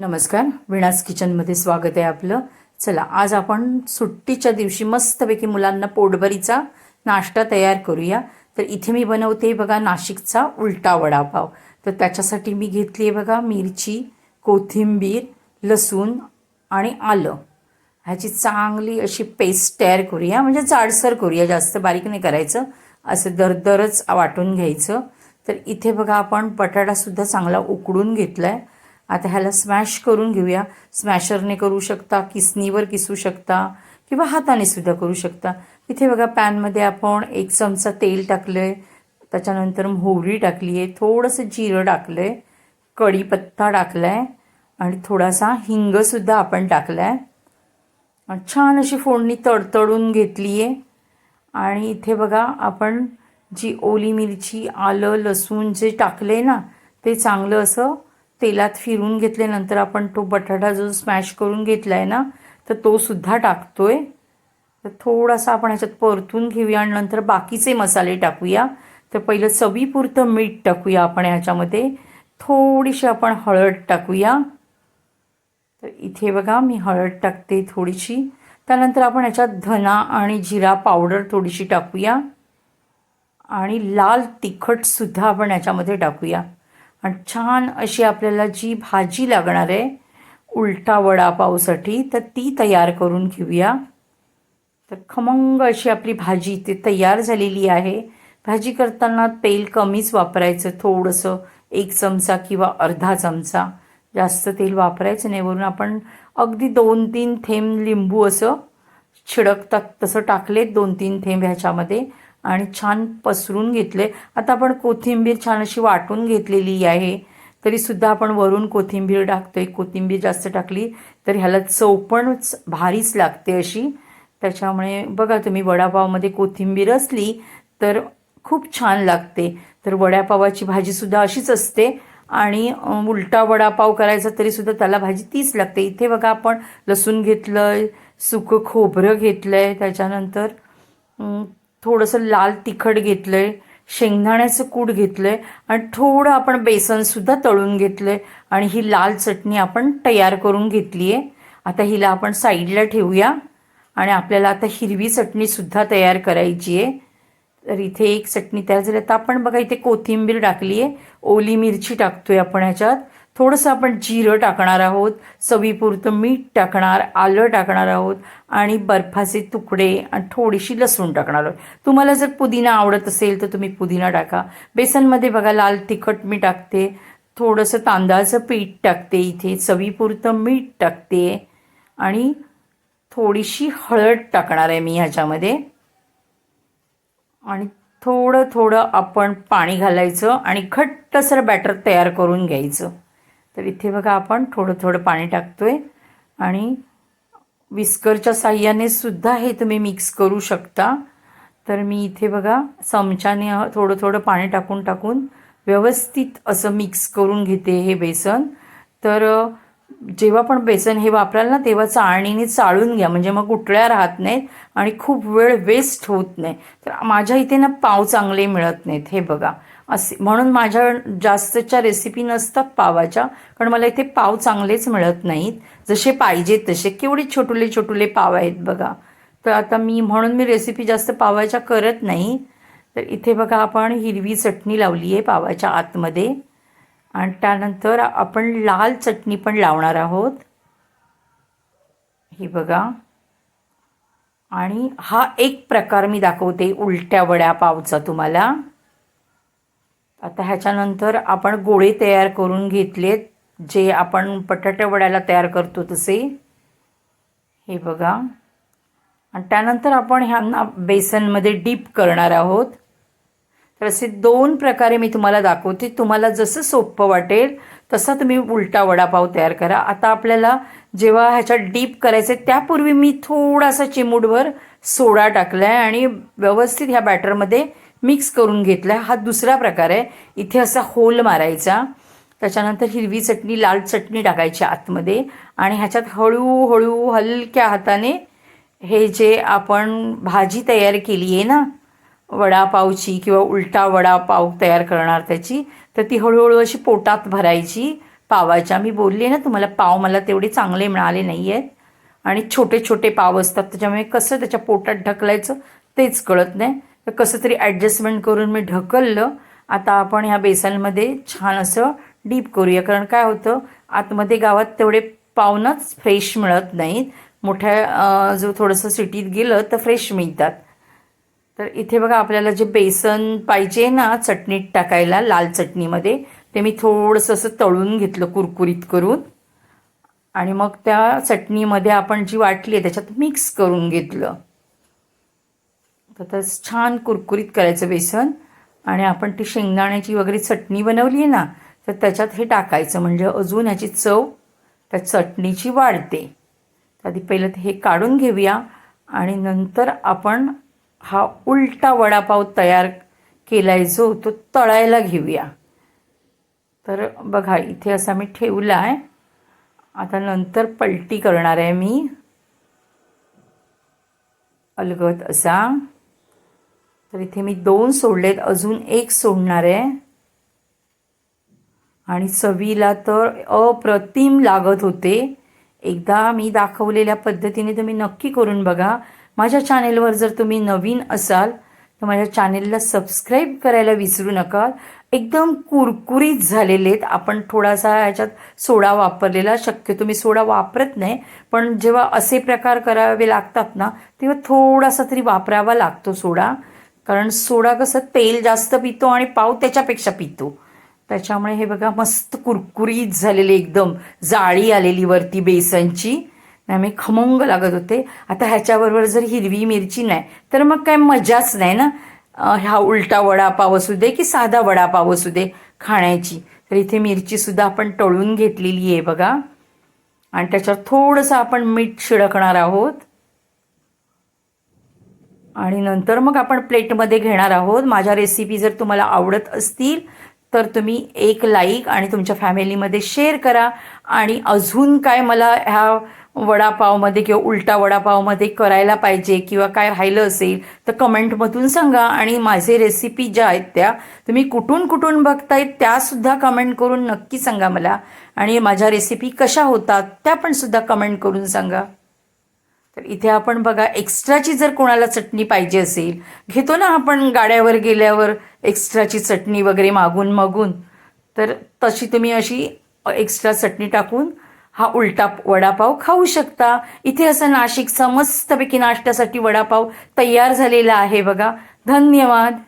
नमस्कार. विणास किचनमध्ये स्वागत आहे आपलं. चला आज आपण सुट्टीच्या दिवशी मस्तपैकी मुलांना पोटभरीचा नाश्ता तयार करूया. तर इथे मी बनवते बघा नाशिकचा उलटा वडापाव. तर त्याच्यासाठी मी घेतली आहे बघा मिरची कोथिंबीर लसूण आणि आलं. ह्याची चांगली अशी पेस्ट तयार करूया. म्हणजे जाडसर करूया जास्त बारीक नाही करायचं. असं दरदरच वाटून घ्यायचं. तर इथे बघा आपण बटाटासुद्धा चांगला उकडून घेतला आहे आता ह्याला स्मॅश करून घेऊया. स्मॅशरने करू शकता किसनीवर किसू शकता किंवा हाताने सुद्धा करू शकता. इथे बघा पॅनमध्ये आपण एक चमचा तेल टाकलं आहे त्याच्यानंतर मोहरी टाकली आहे थोडंसं जिरं टाकलं आहे कढीपत्ता टाकला आहे आणि थोडासा हिंगसुद्धा आपण टाकला आहे छान अशी फोडणी तडतडून घेतली आहे आणि इथे बघा आपण जी ओली मिरची आलं लसूण जे टाकले ना ते चांगलं असं तेलात फिरून घेतल्यानंतर आपण तो बटाटा जो स्मॅश करून घेतला आहे ना तर तो सुद्धा टाकतोय. तर थोडासा आपण ह्याच्यात परतून घेऊया आणि नंतर बाकीचे मसाले टाकूया. तर पहिलं चवीपुरतं मीठ टाकूया आपण ह्याच्यामध्ये. थोडीशी आपण हळद टाकूया. तर इथे बघा मी हळद टाकते थोडीशी. त्यानंतर आपण ह्याच्यात धना आणि जिरा पावडर थोडीशी टाकूया. आणि लाल तिखटसुद्धा आपण ह्याच्यामध्ये टाकूया. आणि छान अशी आपल्याला जी भाजी लागणार आहे उलटा वडापावसाठी तर ती तयार करून घेऊया. तर खमंग अशी आपली भाजी ते तयार झालेली आहे. भाजी करताना तेल कमीच वापरायचं थोडंसं एक चमचा किंवा अर्धा चमचा जास्त तेल वापरायचं नाही. वरून आपण अगदी दोन तीन थेंब लिंबू असं छिडकतात तसं टाकलेत दोन तीन थेंब ह्याच्यामध्ये. आणि छान पसरून घेतले. आता आपण कोथिंबीर छान अशी वाटून घेतलेली आहे. तरीसुद्धा आपण वरून कोथिंबीर टाकतो आहे कोथिंबीर जास्त टाकली तर ह्याला चव पण भारीच लागते अशी. त्याच्यामुळे बघा तुम्ही वडापावमध्ये कोथिंबीर असली तर खूप छान लागते. तर वडापावाची भाजीसुद्धा अशीच असते. आणि उलटा वडापाव करायचा तरीसुद्धा त्याला भाजी तीच लागते. इथे बघा आपण लसूण घेतलं सुकं खोबरं घेतलं आहे त्याच्यानंतर थोडंसं लाल तिखट घेतलं आहे शेंगदाण्याचं कूट घेतलं आहे आणि थोडं आपण बेसनसुद्धा तळून घेतलं आहे आणि ही लाल चटणी आपण तयार करून घेतली आहे आता हिला आपण साईडला ठेवूया आणि आपल्याला आता हिरवी चटणीसुद्धा तयार करायची आहे तर इथे एक चटणी तयार झाली. आता आपण बघा इथे कोथिंबीर टाकली आहे ओली मिरची टाकतोय आपण ह्याच्यात. थोडंसं आपण जिरं टाकणार आहोत चवीपुरतं मीठ टाकणार आलं टाकणार आहोत आणि बर्फाचे तुकडे आणि थोडीशी लसूण टाकणार आहोत. तुम्हाला जर पुदिना आवडत असेल तर तुम्ही पुदिना टाका. बेसनमध्ये बघा लाल तिखट मी टाकते. थोडंसं तांदळाचं पीठ टाकते इथे चवीपुरतं मीठ टाकते. आणि थोडीशी हळद टाकणार आहे मी ह्याच्यामध्ये. आणि थोडं थोडं आपण पाणी घालायचं आणि घट्टसर बॅटर तयार करून घ्यायचं. तर इथे बघा आपण थोडं थोडं पाणी टाकतो आहे आणि विस्करच्या साह्याने सुद्धा हे तुम्ही मिक्स करू शकता. तर मी इथे बघा चमच्याने थोडं थोडं पाणी टाकून टाकून व्यवस्थित असं मिक्स करून घेते हे बेसन. तर जेव्हा पण बेसन हे वापराल ना तेव्हा चाळणीने चाळून घ्या. म्हणजे मग गुटळ्या राहत नाहीत आणि खूप वेळ वेस्ट होत नाही. तर माझ्या इथे ना पाव चांगले मिळत नाहीत हे बघा. असे म्हणून माझ्या जास्तच्या रेसिपी नसतात पावाच्या कारण मला इथे पाव चांगलेच मिळत नाहीत. जसे पाहिजेत तसे. केवढे छोटुले छोटुले पाव आहेत बघा. तर आता मी म्हणून मी रेसिपी जास्त पावाच्या करत नाही. तर इथे बघा आपण हिरवी चटणी लावली आहे पावाच्या आतमध्ये. आणि त्यानंतर आपण लाल चटणी पण लावणार आहोत. ही बघा. आणि हा एक प्रकार मी दाखवते उलट्या वड्या पावचा तुम्हाला. आता ह्याच्यानंतर आपण गोळे तयार करून घेतलेत जे आपण बटाट्या वड्याला तयार करतो तसे. हे बघा. आणि त्यानंतर आपण ह्यांना बेसनमध्ये डीप करणार आहोत. तर असे दोन प्रकारे मी तुम्हाला दाखवते. तुम्हाला जसं सोपं वाटेल तसा तुम्ही उलटा वडापाव तयार करा. आता आपल्याला जेव्हा ह्याच्यात डीप करायचं आहे त्यापूर्वी मी थोडासा चिमूटभर सोडा टाकला आहे आणि व्यवस्थित ह्या बॅटरमध्ये मिक्स करून घेतला. आहे हा दुसरा प्रकार आहे. इथे असा होल मारायचा. त्याच्यानंतर हिरवी चटणी लाल चटणी टाकायची आतमध्ये आणि ह्याच्यात हळूहळू हलक्या हाताने हे जे आपण भाजी तयार केली आहे ना वडापावची किंवा उलटा वडापाव तयार करणार त्याची तर ती हळूहळू अशी पोटात भरायची. पावाच्या मी बोलली ना तुम्हाला पाव मला तेवढे चांगले मिळाले नाही आहेत आणि छोटे छोटे पाव असतात त्याच्यामुळे कसं त्याच्या पोटात ढकलायचं तेच कळत नाही. तर कसं तरी ॲडजस्टमेंट करून मी ढकललं. आता आपण ह्या बेसनमध्ये छान असं डीप करूया. कारण काय होतं आतमध्ये गावात तेवढे पाहुणच फ्रेश मिळत नाहीत. मोठ्या जो थोडंसं सिटीत गेलं तर फ्रेश मिळतात. तर इथे बघा आपल्याला जे बेसन पाहिजे ना चटणीत टाकायला लाल चटणीमध्ये ते मी थोडंसं असं तळून घेतलं कुरकुरीत करून. आणि मग त्या चटणीमध्ये आपण जी वाटली आहे त्याच्यात मिक्स करून घेतलं. तर तसं छान कुरकुरीत करायचं बेसन आणि आपण ती शेंगदाण्याची वगैरे चटणी बनवली आहे ना तर त्याच्यात हे टाकायचं. म्हणजे अजून ह्याची चव त्या चटणीची वाढते. तर आधी पहिलं ते हे काढून घेऊया आणि नंतर आपण हा उलटा वडापाव तयार केला आहे जो तो तळायला घेऊया. तर बघा इथे असा मी ठेवला आहे आता नंतर पलटी करणार आहे मी. अलगत असा. तर इथे मी दोन सोडलेत अजून एक सोडणार आहे. आणि चवीला तर अप्रतिम लागत होते. एकदा मी दाखवलेल्या पद्धतीने तुम्ही नक्की करून बघा. माझ्या चॅनेलवर जर तुम्ही नवीन असाल तर माझ्या चॅनेलला सबस्क्राईब करायला विसरू नका. एकदम कुरकुरीत झालेले आहेत. आपण थोडासा ह्याच्यात सोडा वापरलेला शक्यतो मी सोडा वापरत नाही पण जेव्हा असे प्रकार करावे लागतात ना तेव्हा थोडासा तरी वापरावा लागतो सोडा. कारण सोडा कसं तेल जास्त पितो आणि पाव त्याच्यापेक्षा पितो. त्याच्यामुळे हे बघा मस्त कुरकुरीत झालेले एकदम जाळी आलेली वरती बेसनची. मी खमंग लागत होते. आता ह्याच्याबरोबर जर हिरवी मिरची नाही तर मग काय मजाच नाही ना? ह्या उलटा वडापाव असू दे की साधा वडापाव असू दे खाण्याची. तर इथे मिरचीसुद्धा आपण तळून घेतलेली आहे बघा. आणि त्याच्यावर थोडंसं आपण मीठ शिडकणार आहोत. आणि नंतर मग आपण प्लेटमध्ये घेणार आहोत. माझ्या रेसिपी जर तुम्हाला आवडत असतील तर तुम्ही एक लाईक आणि तुमच्या फॅमिलीमध्ये शेअर करा. आणि अजून काय मला ह्या वडापावमध्ये किंवा उलटा वडापावमध्ये करायला पाहिजे किंवा काय राहिलं असेल तर कमेंटमधून सांगा. आणि माझे रेसिपी ज्या आहेत त्या तुम्ही कुठून कुठून बघतायत त्यासुद्धा कमेंट करून नक्की सांगा मला. आणि माझ्या रेसिपी कशा होतात त्या पण सुद्धा कमेंट करून सांगा. तर इथे आपण बघा एक्स्ट्राची जर कोणाला चटणी पाहिजे असेल घेतो ना आपण गाड्यावर गेल्यावर एक्स्ट्राची चटणी वगैरे मागून मागून. तर तशी तुम्ही अशी एक्स्ट्रा चटणी टाकून हा उलटा वडापाव खाऊ शकता. इथे असं नाशिकचा मस्तपैकी नाश्त्यासाठी वडापाव तयार झालेला आहे बघा. धन्यवाद.